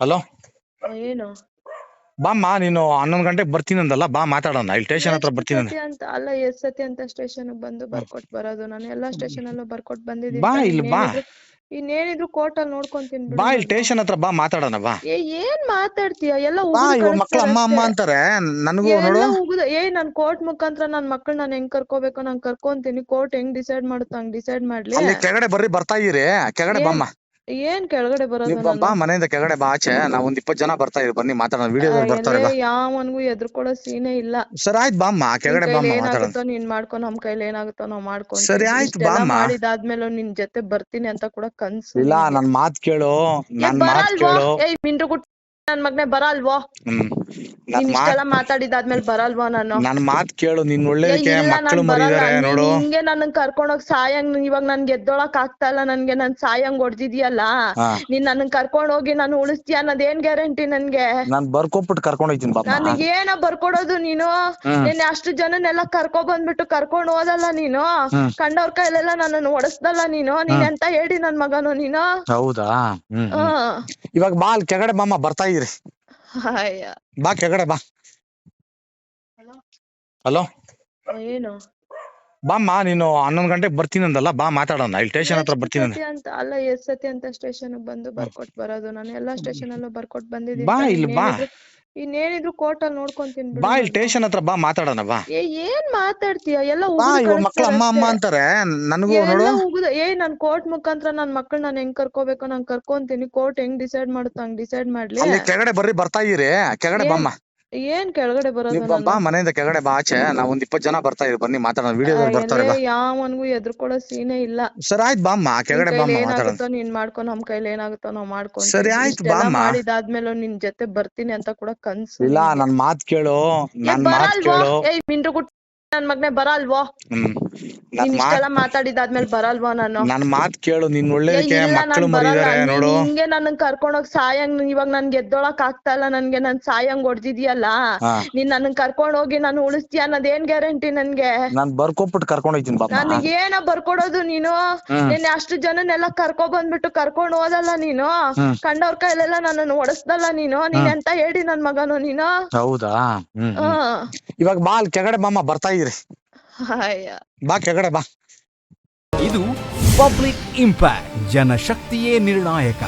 Hello ಏನು? ಬಾಮ್ಮ ನೀನು ಹನ್ನೊಂದು ಗಂಟೆಗೆ ಬರ್ತೀನಿ ಅಂದಲ್ಲ ಬಾ ಮಾತಾಡೋಣ. ಇಲ್ಲಿ ಸ್ಟೇಷನ್ ಹತ್ರ ಬರ್ತೀನಿ ಅಂದೆ. ಅಂತ ಅಲ್ಲ ಎಷ್ಟ್ ಸತಿ ಅಂತ ಸ್ಟೇಷನ್ ಬಂದು ಬರ್ಕೊಟ್ ಬರೋದು. ನಾನು ಎಲ್ಲಾ ಸ್ಟೇಷನ್ ಅಲ್ಲೂ ಬರ್ಕೊಟ್ ಬಂದಿದ್ದೀನಿ. ಬಾ ಇಲ್ಲಿ ಬಾ. ಇನ್ನೇನಿದ್ರು- ಕೋರ್ಟ್ ಅಲ್ಲಿ ನೋಡ್ಕೊಂತೀನಿ ಬಿಡು ಬಾ ಇಲ್ಲಿ ನಾನು. ಸ್ಟೇಷನ್ ಹತ್ರ ಬಾ ಮಾತಾಡೋಣ ಬಾ. ಏ ಏನ್ ಮಾತಾಡ್ತೀಯ? ಎಲ್ಲ ಬಾ ಉಗ್ದು ಮಕ್ಕಳು ಮಕ್ಳು ಅಮ್ಮ ಅಮ್ಮ ಅಂತಾರೆ. ನನಗೂ ನೋಡು. ಏ ನಾನು ಕೋರ್ಟ್ ಮುಖಾಂತರ ನನ್ ಮಕ್ಕಳನ್ನ ನಾನು ಹೆಂಗ್ ಕರ್ಕೋಬೇಕು ನಾನು ಕರ್ಕೊಂತೀನಿ. ಕೋರ್ಟ್ ಹೆಂಗ್ ಡಿಸೈಡ್ ಮಾಡುತ್ತೆ ಹಂಗ್ ಡಿಸೈಡ್ ಮಾಡ್ಲಿ. ಅಲ್ಲಿ ಕೆಳಗಡೆ ಬರ್ರಿ ಬರ್ತಾ ಇದೀರಿ ಕೆಳಗಡೆ ಬಾಮ್ಮ ಏನ್ ಕೆಳಗಡೆ ಬರೋದು ನೀವು ಬಾ ಮನೆಯಿಂದ ಕೆಳಗಡೆ ಬಾ ಆಚೆ. ನಾವ್ ಒಂದ್ ಇಪ್ಪತ್ ಜನ ಬರ್ತಾ ಇದೀವಿ ಬನ್ನಿ ಮಾತಾಡೋಣ. ವಿಡಿಯೋದಲ್ಲಿ ಬರ್ತಾರೆ ಬಾ. ಯಾವನ್ಗೂ ಎದ್ರುಕೊಳ್ಳೋ ಸೀನೇ ಇಲ್ಲ. ಸರಿ ಆಯ್ತು ಬಾಮ್ಮ. ನಿನ್ ಕೆಳಗಡೆ ಕೈಲಿ ಬಾಮ್ಮ ಮಾತಾಡೋಣ. ಏನಾಗುತ್ತೋ ನೀನ್ ಮಾಡ್ಕೊ ನಮ್ ಕೈಲಿ ಏನಾಗುತ್ತೋ ನಾವ್ ಮಾಡ್ಕೊಂತೀವಿ. ಸರಿ ಆಯ್ತು ಇಷ್ಟೆಲ್ಲ ಬಾಮ್ಮ. ಮಾಡಿದಾದ್ಮೇಲೆ ನಿನ್ ಜೊತೆ ಬರ್ತೀನಿ ಅಂತ ಕೂಡ ಕನ್ಸು ಇಲ್ಲ. ನನ್ ಮಾತ್ ಕೇಳು. ಏ ನನ್ ಮಾತ್ ಬರಲ್ವೋ ಕೇಳು. ಏಯ್ ಮಿಂಡ್ರುಗುಟ್ ನನ್ ಮಗ್ನೆ ಬರಲ್ವೋ ಹ್ಮ್. ನನ್ ಇಷ್ಟೆಲ್ಲ ಮಾತಾಡಿದಾದ್ಮೇಲೆ ಬರಲ್ವಾ ನಾನು? ನನ್ ಮಾತ್ ಕೇಳು ನಿನ್ ಒಳ್ಳೇದಕ್ಕೆ ಇಲ್ಲ ಮಕ್ಕಳು ನಾನ್ ಬರಲ್ಲ. ಮರಿದಾರೆ ನೀನ್ ನೋಡು. ಹಿಂಗೆ ನನ್ನ ಕರ್ಕೊಂಡೋಗ್ ಸಾಯಂಗ್ ಇವಾಗ ನನ್ ಗೆದ್ದೋಳಕ್ ಆಗ್ತಾ ಇಲ್ಲ ನನ್ಗೆ ನನ್ ಸಾಯಂಗ್ ಹೊಡ್ದಿದ್ಯಲ್ಲ? ಹಾ. ನೀನ್ ನನ್ನ ಕರ್ಕೊಂಡ್ ಹೋಗಿ ನಾನು ಉಳಿಸ್ತೀಯ ಅನ್ನೋದ್ ಏನ್ ಗ್ಯಾರಂಟಿ ನನ್ಗೆ? ನಾನ್ ಬರ್ಕೊಟ್ಬಿಟ್ಟು ಕರ್ಕೊಂಡ್ ಹೋಗ್ತೀನಿ ಬಾಬಾ ನನಗೆ ಏನ ಬರ್ಕೊಡೋದು ನೀನು? ನೀನ್ ಅಷ್ಟ್ ಜನನೆಲ್ಲ ಕರ್ಕೊ ಬಂದ್ಬಿಟ್ಟು ಕರ್ಕೊಂಡ್ ಹೋದಲ್ಲ ನೀನು? ಹ್ಮ್. ಕಂಡವ್ರ ಕೈಲೆಲ್ಲ ನನ್ನನ್ನು ಹೊಡಸ್ದಲ್ಲ ನೀನು? ನೀನ್ ಎಂತ ಹೇಳಿ ನನ್ ಮಗನು ನೀನು? ಹೌದಾ? ಹ್ಮ್ ಹ. ಹ್ಮ್. ಇವಾಗ ಬಾ ಅಲ್ಲಿ ಕೆಳಗಡೆ ಬಾಮ್ಮ ಬರ್ತಾ ಇರಿ. ಅಯ್ಯ ಬಾ ಕೆಳಗಡೆ ಬಾ. ಹಲೋ. ಏನು? ಬಾಮ್ಮ ನೀನು ಹನ್ನೊಂದು ಗಂಟೆಗೆ ಬರ್ತೀನಿ ಅಂದಲ್ಲ ಬಾ ಮಾತಾಡೋಣ. ಇಲ್ಲಿ ಸ್ಟೇಷನ್ ಹತ್ರ ಬರ್ತೀನಿ ಅಂದೆ. ಅಂತ ಅಲ್ಲ ಎಷ್ಟ್ ಸತಿ ಅಂತ ಸ್ಟೇಷನ್ ಬಂದು ಬರ್ಕೊಟ್ ಬರೋದು. ನಾನು ಎಲ್ಲಾ ಸ್ಟೇಷನ್ ಅಲ್ಲೂ ಬರ್ಕೊಟ್ ಬಂದಿದ್ದೀನಿ ಬಾ ಇಲ್ಲಿ ಬಾ. ಇನ್ನೇನಿದ್ರು ಕೋರ್ಟ್ ಅಲ್ಲಿ ನೋಡ್ಕೊಂತೀನಿ ಬಾ ಇಲ್ಲಿ ನಾನು. ಸ್ಟೇಷನ್ ಹತ್ರ ಬಾ ಮಾತಾಡೋಣ ಬಾ. ಏ ಏನ್ ಮಾತಾಡ್ತೀಯ? ಎಲ್ಲ ಬಾ ಇವಾಗ ಮಕ್ಳು ಅಮ್ಮ ಅಮ್ಮ ಅಂತಾರೆ. ನನಗೂ ನೋಡು. ಏ ನಾನ್ ಕೋರ್ಟ್ ಮುಖಾಂತರ ನನ್ ಮಕ್ಳು ನಾನ್ ಹೆಂಗ್ ಕರ್ಕೋಬೇಕು? ನಾನ್ ಕರ್ಕೊಂತೀನಿ. ಕೋರ್ಟ್ ಹೆಂಗ್ ಡಿಸೈಡ್ ಮಾಡುತ್ತ ಹಂಗ್ ಡಿಸೈಡ್ ಮಾಡ್ಲಿ. ಅಲ್ಲಿ ಕೆಳಗಡೆ ಬರ್ರಿ ಬರ್ತಾ ಇದೀರಿ ಕೆಳಗಡೆ ಬಾಮ್ಮ. ಏನ್ ಕೆಳಗಡೆ ಬರೋದು ನೀವು ಬಾ ನಾನು ಮನೆಯಿಂದ ಕೆಳಗಡೆ ಬಾ ಆಚೆ. ನಾವ್ ಒಂದ್ ಇಪ್ಪತ್ ಜನ ಬರ್ತಾ ಇದ್ರು ಬನ್ನಿ ಮಾತಾಡೋಣ. ವಿಡಿಯೋದಲ್ಲಿ ಬರ್ತಾರೆ ಬಾ. ಯಾವನ್ಗೂ ಎದ್ರುಕೊಳ್ಳೋ ಸೀನೇ ಇಲ್ಲ. ಸರಿ ಆಯ್ತು ಬಾಮ್ಮ. ನಿನ್ ಕೆಳಗಡೆ ಕೈಲಿ ಬಾಮ್ಮ ಮಾತಾಡೋಣ. ಏನಾಗುತ್ತೋ ನೀನ್ ಮಾಡ್ಕೊ ನಮ್ ಕೈಲಿ ಏನಾಗುತ್ತೋ ನಾವ್ ಮಾಡ್ಕೊಂತೀವಿ ಸರಿ ಆಯ್ತು ಇಷ್ಟೆಲ್ಲ ಬಾಮ್ಮ. ಮಾಡಿದಾದ್ಮೇಲೆ ನಿನ್ ಜೊತೆ ಬರ್ತೀನಿ ಅಂತ ಕೂಡ ಕನ್ಸು ಇಲ್ಲ. ನನ್ ಮಾತ್ ಕೇಳು. ಏ ನನ್ ಮಾತ್ ಬರಲ್ವೋ? ಕೇಳು. ಏಯ್ ಮಿಂಡ್ರುಗುಟ್ ನನ್ ಮಗ್ನೆ ಬರಲ್ವೋ? ಹ್ಮ್. ನನ್ ನೀನ್ ಮಾತ್ ಇಷ್ಟೆಲ್ಲ ಮಾತಾಡಿದಾದ್ಮೇಲೆ ಬರಲ್ವಾ ನಾನು? ನನ್ ಮಾತ್ ಕೇಳು ನಿನ್ ಒಳ್ಳೇದಕ್ಕೆ ಇಲ್ಲ ಮಕ್ಕಳು ನಾನ್ ಬರಲ್ಲ ಮರಿದಾರೆ ನೀನ್ ನೋಡು. ಹಿಂಗೆ ನನ್ನನ್ ಕರ್ಕೊಂಡೋಗ್ ಸಾಯಂಗ್ ಇವಾಗ ನನ್ ಗೆದ್ದೋಳಕ್ ಆಗ್ತಾ ಇಲ್ಲ ನನ್ಗೆ ನನ್ ಸಾಯಂಗ್ ಹೊಡ್ದಿದ್ಯಲ್ಲ? ಹಾ. ನೀನ್ ನನ್ ಕರ್ಕೊಂಡ್ ಹೋಗಿ ನಾನು ಉಳಿಸ್ತೀಯ ಅನ್ನೋದ್ ಏನ್ ಗ್ಯಾರಂಟಿ ನನ್ಗೆ? ನಾನ್ ಬರ್ಕೊಬಿಟ್ಟು ಕರ್ಕೊಂಡ್ ಹೋಗ್ತೀನಿ ನನಗೆ ಏನ ಬರ್ಕೊಡೋದು ನೀನು? ಹ್ಮ್. ನಿನ್ನೆ ಅಷ್ಟು ಜನನೆಲ್ಲ ಕರ್ಕೊ ಬಂದ್ಬಿಟ್ಟು ಕರ್ಕೊಂಡ್ ಹೋದಲ್ಲ ನೀನು? ಹ್ಮ್. ಕಂಡವ್ರ ಕೈಲೆಲ್ಲ ನನ್ನನ್ನು ಹೊಡಸ್ದಲ್ಲ ನೀನು? ನೀನ್ ಎಂತ ಹೇಳಿ ನನ್ ಮಗನು ನೀನು? ಹೌದಾ? ಹ್ಮ್ ಹ. ಹ್ಮ್. ಇವಾಗ ಬಾ ಅಲ್ಲಿ ಕೆಳಗಡೆ ಬಾಮ್ಮ ಬರ್ತಾ ಅಯ್ಯ ಬಾ ಕೆಳಗಡೆ ಬಾ. ಇದು ಪಬ್ಲಿಕ್ ಇಂಪ್ಯಾಕ್ಟ್ ಜನಶಕ್ತಿಯೇ ನಿರ್ಣಾಯಕ.